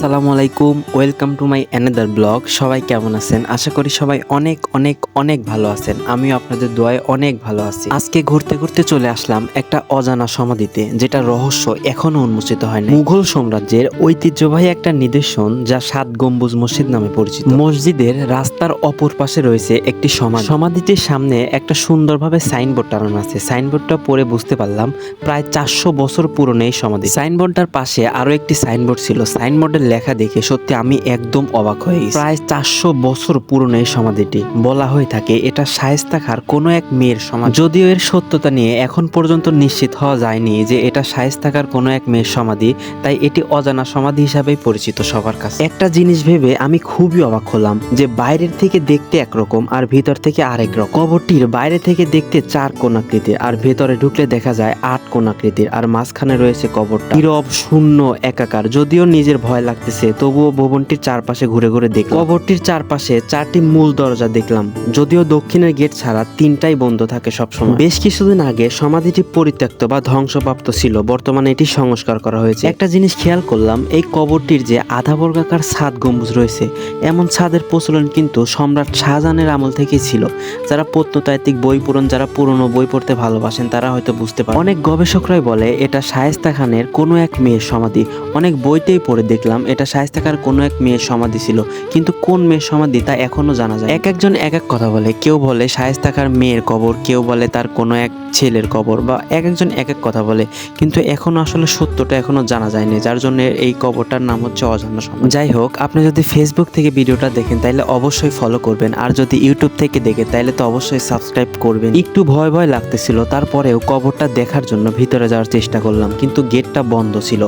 আসসালামু আলাইকুম welcome to my another blog সবাই কেমন আছেন? আশা করি সবাই অনেক অনেক অনেক ভালো আছেন। আমিও আপনাদের দোয়ায় অনেক ভালো আছি। আজকে ঘুরতে ঘুরতে চলে আসলাম একটা অজানা সমাধিতে, যেটা রহস্য এখনও উন্মোচিত হয়নি মুঘল সাম্রাজ্যের ঐতিহ্যবাহী একটা নিদর্শন, যা সাত গম্বুজ মসজিদ নামে পরিচিত। মসজিদের রাস্তার অপর পাশে রয়েছে একটি সমাধি। সমাধিটির সামনে একটা সুন্দরভাবে সাইনবোর্ড টানানো আছে। সাইনবোর্ডটা পরে বুঝতে পারলাম, প্রায় চারশো বছর পুরনো এই সমাধি। সাইনবোর্ডটার পাশে আরও একটি সাইনবোর্ড ছিল। সাইনবোর্ডের লেখা দেখে সত্যি আমি একদম অবাক হয়ে প্রায় চারশো বছর পুরনো এই সমাধিটি। বলা হয়ে থাকে, এটা শায়েস্তা খার কোনো এক মেয়ের সমাধি। যদিও এর সত্যতা নিয়ে এখন পর্যন্ত নিশ্চিত হওয়া যায়নি যে এটা শায়েস্তা খার কোনো এক মেয়ের সমাধি, তাই এটি অজানা সমাধি হিসাবেই পরিচিত সবার কাছে। একটা জিনিস ভেবে আমি খুবই অবাক হলাম যে বাইরের থেকে দেখতে একরকম আর ভিতর থেকে আরেক রকম। কবরটির বাইরে থেকে দেখতে চার কোণাকৃতির আর ভেতরে ঢুকলে দেখা যায় আট কোণাকৃতির আর মাঝখানে রয়েছে কবরটা। নীরব, শূন্য, একাকার, যদিও নিজের ভয় লাগতেছে তবুও ভবনটির চারপাশে ঘুরে ঘুরে দেখলাম। কবরটির চারপাশে চারটি মূল দরজা দেখলাম, যদিও দক্ষিণের গেট ছাড়া তিনটাই বন্ধ থাকে সবসময়। বেশ কিছুদিন আগে সমাধিটি পরিত্যক্ত বা ধ্বংসপ্রাপ্ত ছিল, বর্তমানে এটি সংস্কার করা হয়েছে। একটা জিনিস খেয়াল করলাম, এই কবরটির যে আধা বর্গাকার ছাদ গম্বুজ রয়েছে, এমন ছাদের প্রচলন কিন্তু সম্রাট শাহজাহানের আমল থেকেই ছিল। যারা প্রত্নতাত্ত্বিক বই পূরণ যারা পুরনো বই পড়তে ভালোবাসেন, তারা হয়তো বুঝতে পারে অনেক গবেষকরাই বলে, এটা শায়েস্তা খানের কোনো এক মেয়ের সমাধি। অনেক বইতেই পড়ে দেখলাম এটা শায়েস্তা খার কোনো এক মেয়ের সমাধি ছিল। কিন্তু কোন মেয়ের সমাধি তা এখনও জানা যায়। এক একজন এক এক কথা বলে। কেউ বলে শায়েস্তা খার মেয়ের কবর, কেউ বলে তার কোনো এক ছেলের কবর বা এক একজন এক এক কথা বলে। কিন্তু এখনও আসলে সত্যটা এখনও জানা যায়নি, যার জন্য এই কবরটার নাম হচ্ছে অজানা সমাধি। যাই হোক, আপনি যদি ফেসবুক থেকে ভিডিওটা দেখেন তাহলে অবশ্যই ফলো করবেন। আর যদি ইউটিউব থেকে দেখেন তাহলে তো অবশ্যই সাবস্ক্রাইব করবেন। একটু ভয় ভয় লাগতেছিল, তারপরেও কবরটা দেখার জন্য ভিতরে যাওয়ার চেষ্টা করলাম, কিন্তু গেটটা বন্ধ ছিল।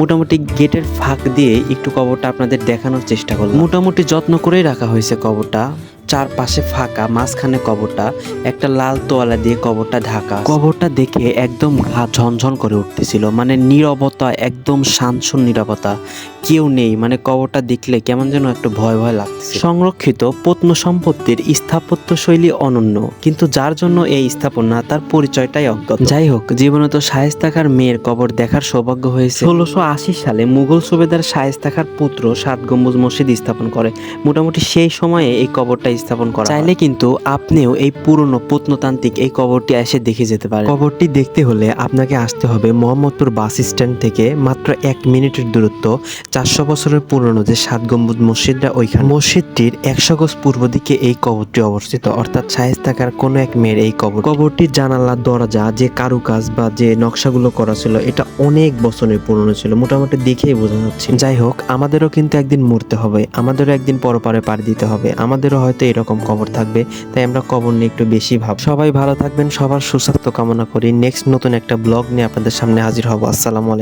মোটামুটি গেটের ফাঁক দিয়ে একটু কবরটা আপনাদের দেখানোর চেষ্টা করলাম। মোটামুটি যত্ন করেই রাখা হয়েছে কবরটা। চারপাশে ফাঁকা, মাঝখানে কবরটা, একটা লাল তোয়ালা দিয়ে কবরটা ঢাকা কবরটা দেখে একদম গা ঝনঝন করে উঠতেছিল মানে নীরবতা, একদম শান্ত নীরবতা। কেউ নেই মানে কবরটা দেখলে কেমন যেন একটু ভয় ভয় লাগছে সংরক্ষিত প্রত্ন সম্পত্তির স্থাপত্য শৈলী অনন্য, কিন্তু যার জন্য এই স্থাপনা তার পরিচয়টাই অজ্ঞাত। যাই হোক, জীবনে তো শায়েস্তাকার মেয়ের কবর দেখার সৌভাগ্য হয়েছে। ষোলোশো আশি সালে মুঘল সুবেদার শায়েস্তাকার পুত্র সাত গম্বুজ মসজিদ স্থাপন করে। মোটামুটি সেই সময়ে এই কবরটা স্থাপন করা চাইলে কিন্তু আপনিও এই পুরনো প্রত্নতান্ত্রিক এই কবরটি এসে দেখে যেতে পারেন। কবরটি দেখতে হলে আপনাকে আসতে হবে মোহাম্মদপুর বাস স্ট্যান্ড থেকে মাত্র এক মিনিটের দূরত্ব চারশো বছরের পুরনো যে সাত গম্বুজ মসজিদটা ওইখানে। মসজিদটির একশো গজ পূর্ব দিকে এই কবরটি অবস্থিত অর্থাৎ শায়েস্তাকার কোনো এক মেয়ের এই কবর। কবরটির জানালা দরজা যে কারুকাজ বা যে নকশাগুলো করা ছিল এটা অনেক বছরের পুরনো ছিল মোটামুটি দেখেই বোঝা যাচ্ছে। যাই হোক আমাদেরও কিন্তু একদিন মরতে হবে আমাদেরও একদিন পরপারে পাড়ি দিতে হবে আমাদেরও হয়তো এরকম কবর থাকবে। তাই আমরা কবর নিয়ে একটু বেশি ভাব। সবাই ভালো থাকবেন, সবার সুস্বাস্থ্য কামনা করি। নেক্সট নতুন একটা ব্লগ নিয়ে আপনাদের সামনে হাজির হব। আসসালামু আলাইকুম।